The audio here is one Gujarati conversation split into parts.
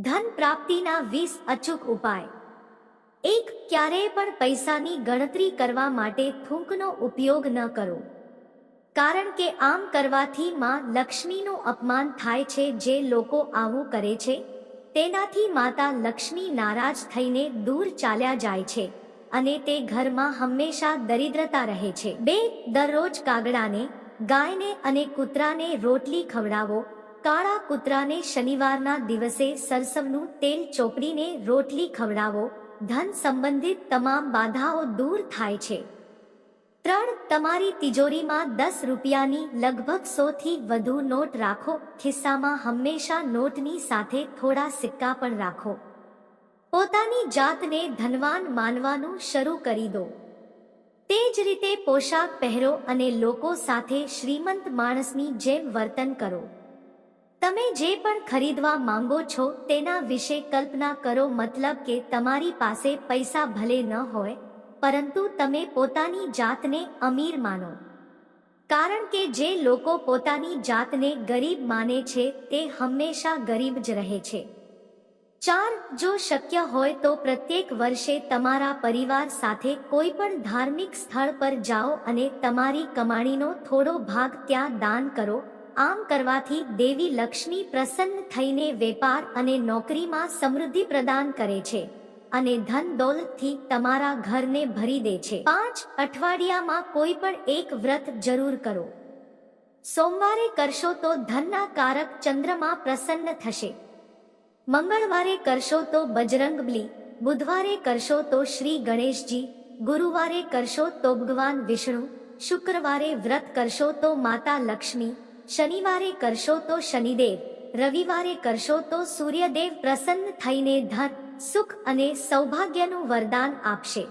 ધન પ્રાપ્તિના વીસ અચૂક ઉપાય. એક, ક્યારેય પણ પૈસાની ગણતરી કરવા માટે થૂંકનો ઉપયોગ ન કરો. કારણ કે આમ કરવાથી માં લક્ષ્મીનું અપમાન થાય છે જે લોકો આવું કરે છે, તેનાથી માતા લક્ષ્મી નારાજ થઈને દૂર ચાલ્યા જાય છે અને તે ઘરમાં હંમેશા દરિદ્રતા રહે છે. બે, દરરોજ કાગડાને, ગાયને અને કૂતરાને રોટલી ખવડાવો કાળા કૂતરાને શનિવારના દિવસે સરસવનું તેલ ચોપડીને રોટલી ખવડાવો. ધન સંબંધિત તમામ બાધાઓ દૂર થાય છે. ત્રણ, તમારી તિજોરીમાં દસ રૂપિયાની લગભગ સોથી વધુ નોટ રાખો. ખિસ્સામાં હંમેશા નોટની સાથે થોડા સિક્કા પણ રાખો. પોતાની જાતને ધનવાન માનવાનું શરૂ કરી દો. તે જ રીતે પોશાક પહેરો અને લોકો સાથે શ્રીમંત માણસની જેમ વર્તન કરો. તમે જે પણ ખરીદવા માંગો છો તેના વિશે કલ્પના કરો મતલબ કે તમારી પાસે પૈસા ભલે ન હોય, પરંતુ તમે પોતાની જાતને અમીર માનો. કારણ કે જે લોકો પોતાની જાતને ગરીબ માને છે, તે હંમેશા ગરીબ જ રહે છે. ચાર, જો શક્ય હોય તો પ્રત્યેક વર્ષે તમારા પરિવાર સાથે કોઈ પણ ધાર્મિક સ્થળ પર જાઓ અને તમારી કમાણીનો થોડો ભાગ ત્યાં દાન કરો આમ કરવાથી દેવી લક્ષ્મી પ્રસન્ન થઈને વેપાર અને નોકરીમાં સમૃદ્ધિ પ્રદાન કરે છે અને ધન દોલતથી તમારા ઘરને ભરી દે છે. પાંચ, અઠવાડિયામાં કોઈ પણ એક વ્રત જરૂર કરો. સોમવારે કરશો તો ધનના કારક ચંદ્રમાં પ્રસન્ન થશે. મંગળવારે કરશો તો બજરંગબલી, બુધવારે કરશો તો શ્રી ગણેશજી, ગુરુવારે કરશો તો ભગવાન વિષ્ણુ, શુક્રવારે વ્રત કરશો તો માતા લક્ષ્મી શનિવારે કરશો તો શનિદેવ, રવિવારે કરશો તો સૂર્યદેવ પ્રસન્ન થઈને ધન, સુખ અને સૌભાગ્યનું વરદાન આપશે.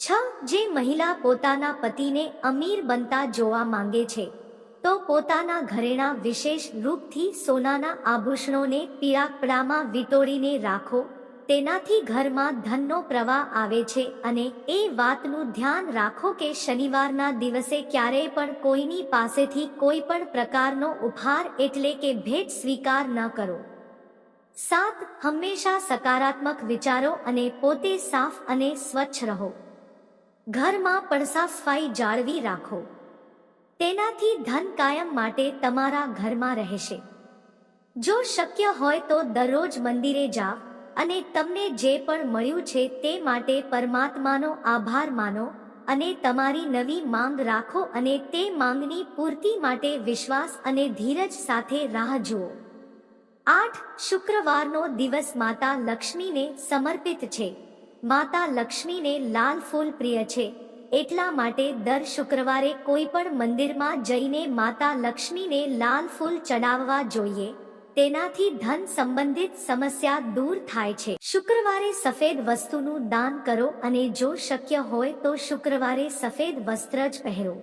છ, જે મહિલા પોતાના પતિને અમીર બનતા જોવા માંગે છે, તો પોતાના ઘરેણા વિશેષ રૂપથી સોનાના આભૂષણોને પીળાકપડામાં વિટોળીને રાખો. તેનાથી ઘરમાં ધનનો પ્રવાહ આવે છે અને એ વાતનું ધ્યાન રાખો કે શનિવારના દિવસે ક્યારેય પણ કોઈની પાસેથી કોઈ પણ પ્રકારનો ઉપહાર એટલે કે ભેટ સ્વીકાર ન કરો. સાત, હંમેશા સકારાત્મક વિચારો અને પોતે સાફ અને સ્વચ્છ રહો. ઘરમાં પણ સાફ સફાઈ જાળવી રાખો. તેનાથી ધન કાયમ માટે તમારા ઘરમાં રહેશે. જો શક્ય હોય તો દરરોજ મંદિરે જાઓ અને તમને જે પણ મળ્યું છે તે માટે પરમાત્માનો આભાર માનો અને તમારી નવી માંગ રાખો અને તે માંગની પૂર્તિ માટે વિશ્વાસ અને ધીરજ સાથે રાહ જુઓ. આઠ શુક્રવારનો દિવસ માતા લક્ષ્મીને સમર્પિત છે. માતા લક્ષ્મીને લાલ ફૂલ પ્રિય છે. એટલા માટે દર શુક્રવારે કોઈ પણ મંદિરમાં જઈને માતા લક્ષ્મીને લાલ ફૂલ ચડાવવા જોઈએ. તેનાથી ધન સંબંધિત સમસ્યા દૂર થાય છે. શુક્રવારે સફેદ વસ્તુનું દાન કરો અને જો શક્ય હોય તો શુક્રવારે સફેદ વસ્ત્ર જ પહેરો.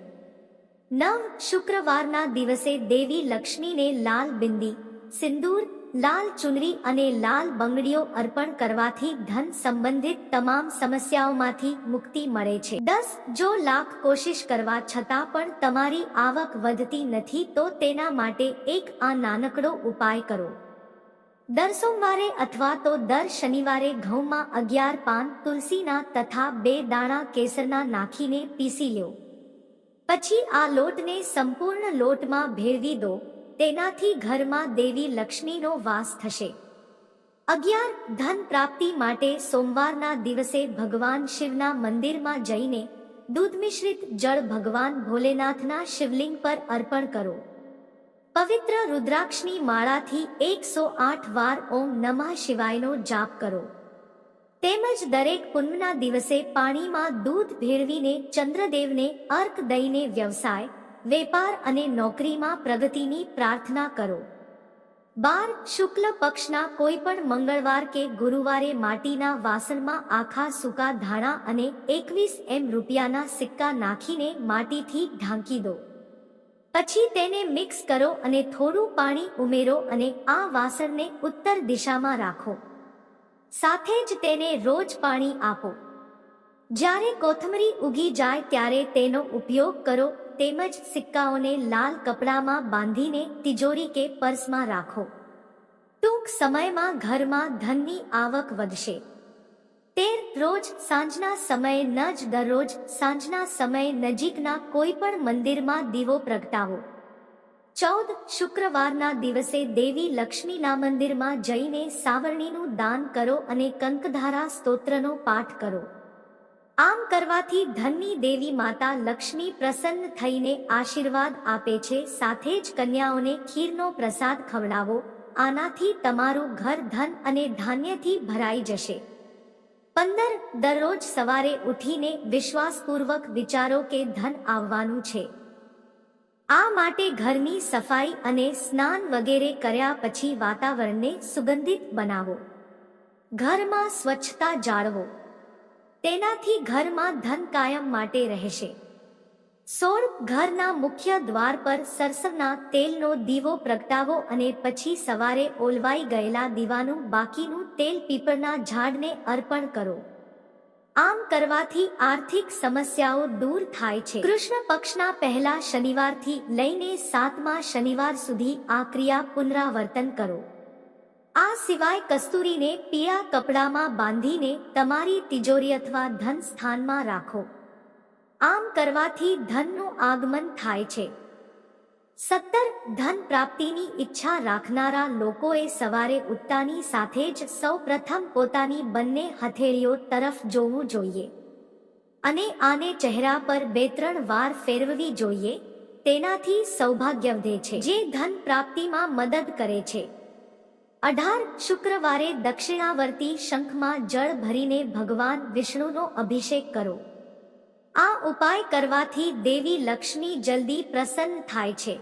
નવ શુક્રવારના દિવસે દેવી લક્ષ્મીને લાલ બિંદી, સિંદૂર લાલ ચુનરી અને લાલ બંગડીઓ અર્પણ કરવાથી ધન સંબંધિત તમામ સમસ્યાઓમાંથી મુક્તિ મળે છે. દસ, જો લાખ કોશિશ કરવા છતાં પણ તમારી આવક વધતી નથી, તો તેના માટે એક આ નાનકડો ઉપાય કરો. દર સોમવારે અથવા તો દર શનિવારે ઘઉંમાં અગિયાર પાન તુલસીના તથા બે દાણા કેસરના નાખીને પીસી લો. પછી આ લોટને સંપૂર્ણ લોટમાં ભેળવી દો. તેનાથી ઘરમાં દેવી લક્ષ્મીનો વાસ થશે. અગિયાર, ધન પ્રાપ્તિ માટે સોમવારના દિવસે ભગવાન શિવના મંદિરમાં જઈને દૂધ મિશ્રિત જળ ભગવાન ભોલેનાથના શિવલિંગ પર અર્પણ કરો. પવિત્ર રુદ્રાક્ષની માળાથી એકસો આઠ વાર ઓમ નમઃ શિવાયનો જાપ કરો. તેમજ દરેક પૂનમના દિવસે પાણીમાં દૂધ ભેળવીને ચંદ્રદેવને અર્ક દઈને વ્યવસાય વેપાર અને નોકરીમાં પ્રગતિની પ્રાર્થના કરો. બાર, શુક્લ પક્ષના કોઈ પણ મંગળવાર કે ગુરુવારે માટીના વાસણમાં આખા સૂકા ધાણા અને એકવીસ એમ રૂપિયાના સિક્કા નાખીને માટીથી ઢાંકી દો. પછી તેને મિક્સ કરો અને થોડું પાણી ઉમેરો અને આ વાસણને ઉત્તર દિશામાં રાખો. સાથે જ તેને રોજ પાણી આપો. જ્યારે કોથમરી ઉગી જાય ત્યારે તેનો ઉપયોગ કરો તેમજ સિક્કાઓને લાલ કપડામાં બાંધીને તિજોરી કે પર્સમાં રાખો. ટૂંક સમયમાં ઘરમાં ધનની આવક વધશે. તેર રોજ સાંજના સમયે ન જ દરરોજ સાંજના સમયે નજીકના કોઈ પણ મંદિરમાં દીવો પ્રગટાવો. ચૌદ શુક્રવારના દિવસે દેવી લક્ષ્મીના મંદિરમાં જઈને સાવરણીનું દાન કરો અને કંકધારા સ્તોત્રનો પાઠ કરો. આમ કરવાથી ધનની દેવી માતા લક્ષ્મી પ્રસન્ન થઈને આશીર્વાદ આપે છે. સાથે જ કન્યાઓને ખીરનો પ્રસાદ ખવડાવો. આનાથી તમારું ઘર ધન અને ધાન્યથી ભરાઈ જશે. પંદર, દરરોજ સવારે ઉઠીને વિશ્વાસપૂર્વક વિચારો કે ધન આવવાનું છે. આ માટે ઘરની સફાઈ અને સ્નાન વગેરે કર્યા પછી વાતાવરણને સુગંધિત બનાવો. ઘરમાં સ્વચ્છતા જાળવો. તેનાથી ઘરમાં ધન કાયમ માટે રહેશે. સોળ ઘરના મુખ્ય દ્વાર પર સરસવના તેલનો દીવો પ્રગટાવો અને પછી સવારે ઓલવાઈ ગયેલા દીવાનું બાકીનું તેલ પીપળના ઝાડને અર્પણ કરો. આમ કરવાથી આર્થિક સમસ્યાઓ દૂર થાય છે. કૃષ્ણ પક્ષના પહેલા શનિવારથી લઈને સાતમા શનિવાર સુધી આ ક્રિયા પુનરાવર્તન કરો. સિવાય કસ્તુરીને પીળા કપડામાં બાંધીને તમારી તિજોરી અથવા ધન સ્થાનમાં રાખો. આમ કરવાથી ધનનું આગમન થાય છે. સત્તર, ધન પ્રાપ્તિની ઈચ્છા રાખનારા લોકોએ સવારે ઉઠતાની સાથે જ સૌ પ્રથમ પોતાની બંને હથેળીઓ તરફ જોવું જોઈએ. અને આને ચહેરા પર બે ત્રણ વાર ફેરવવી જોઈએ. તેનાથી સૌભાગ્ય વધે છે. જે ધન પ્રાપ્તિમાં મદદ કરે છે. અઢાર શુક્રવારે દક્ષિણાવર્તી શંખમાં જળ ભરીને ભગવાન વિષ્ણુનો અભિષેક કરો. આ ઉપાય કરવાથી દેવી લક્ષ્મી જલ્દી પ્રસન્ન થાય છે.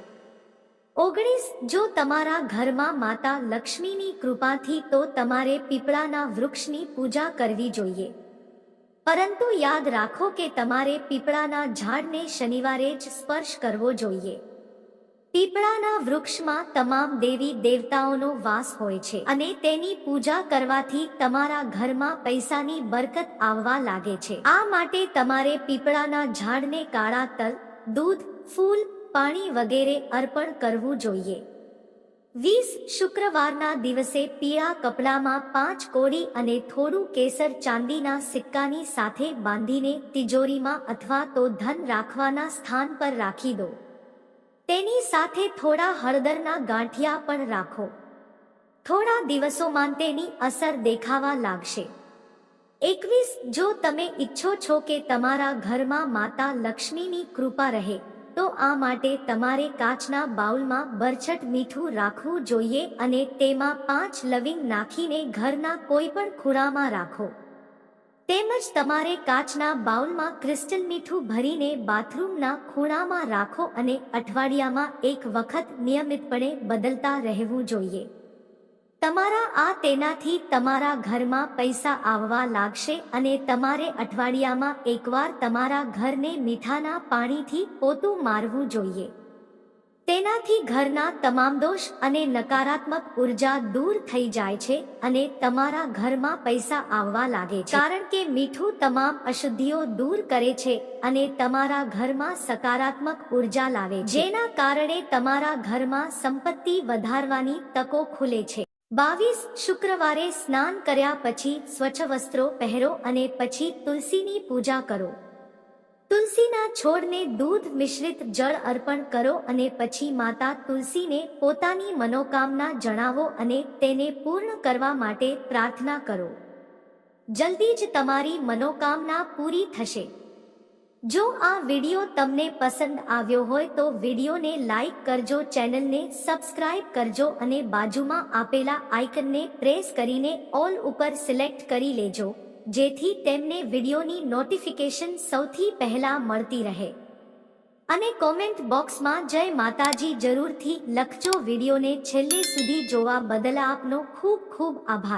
ઓગણીસ, જો તમારા ઘરમાં માતા લક્ષ્મીની કૃપાથી તો તમારે પીપળાના વૃક્ષની પૂજા કરવી જોઈએ. પરંતુ યાદ રાખો કે તમારે પીપળાના ઝાડને શનિવારે જ સ્પર્શ કરવો જોઈએ. પીપળાના વૃક્ષમાં તમામ દેવી દેવતાઓનો વાસ હોય છે અને તેની પૂજા કરવાથી તમારા ઘરમાં પૈસાની બરકત આવવા લાગે છે. આ માટે તમારે પીપળાના ઝાડને કાળા તલ, દૂધ, ફૂલ, પાણી વગેરે અર્પણ કરવું જોઈએ. વીસ શુક્રવારના દિવસે પીળા કપડામાં પાંચ કોડી અને થોડું કેસર ચાંદીના સિક્કાની સાથે બાંધીને તિજોરીમાં અથવા તો ધન રાખવાના સ્થાન પર રાખી દો. તેની સાથે થોડા હળદરના ગાંઠિયા પણ રાખો. થોડા દિવસોમાં તેની અસર દેખાવા લાગશે. એકવીસ, જો તમે ઈચ્છો છો કે તમારા ઘરમાં માતા લક્ષ્મીની કૃપા રહે, તો આ માટે તમારે કાચના બાઉલમાં બરછટ મીઠું રાખવું જોઈએ અને તેમાં પાંચ લવિંગ નાખીને ઘરના કોઈ પણ ખૂણામાં રાખો. તેમજ તમારે કાચના બાઉલમાં ક્રિસ્ટલ મીઠું ભરીને બાથરૂમના ખૂણામાં રાખો અને અઠવાડિયામાં એક વખત નિયમિતપણે બદલતા રહેવું જોઈએ. તમારા આ તેનાથી તમારા ઘરમાં પૈસા આવવા લાગશે અને તમારે અઠવાડિયામાં એકવાર તમારા ઘરને મીઠાના પાણીથી પોતું મારવું જોઈએ. તેનાથી ઘરના તમામ દોષ અને નકારાત્મક ઊર્જા દૂર થઈ જાય છે અને તમારા ઘરમાં પૈસા આવવા લાગે છે. કારણ કે મીઠું તમામ અશુદ્ધિઓ દૂર કરે છે અને તમારા ઘરમાં સકારાત્મક ઊર્જા લાવે જેના કારણે તમારા ઘરમાં સંપત્તિ વધારવાની તકો ખુલે છે. બાવીસ શુક્રવારે સ્નાન કર્યા પછી સ્વચ્છ વસ્ત્રો પહેરો અને પછી તુલસીની પૂજા કરો. તુલસીના છોડને દૂધ મિશ્રિત જળ અર્પણ કરો અને પછી માતા તુલસીને પોતાની મનોકામના જણાવો અને તેને પૂર્ણ કરવા માટે પ્રાર્થના કરો. જલ્દી જ તમારી મનોકામના પૂરી થશે. જો આ વિડિયો તમને પસંદ આવ્યો હોય તો વિડિયોને લાઈક કરજો, ચેનલને સબસ્ક્રાઇબ કરજો અને બાજુમાં આપેલા આઇકનને પ્રેસ કરીને ઓલ ઉપર સિલેક્ટ કરી લેજો. જેથી તેમને વિડીયોની નોટિફિકેશન સૌથી પહેલા મળતી રહે. અને કોમેન્ટ બોક્સમાં જય માતાજી જરૂરથી લખજો વિડીયોને છેલ્લે સુધી જોવા બદલ આપનો ખૂબ ખૂબ આભાર.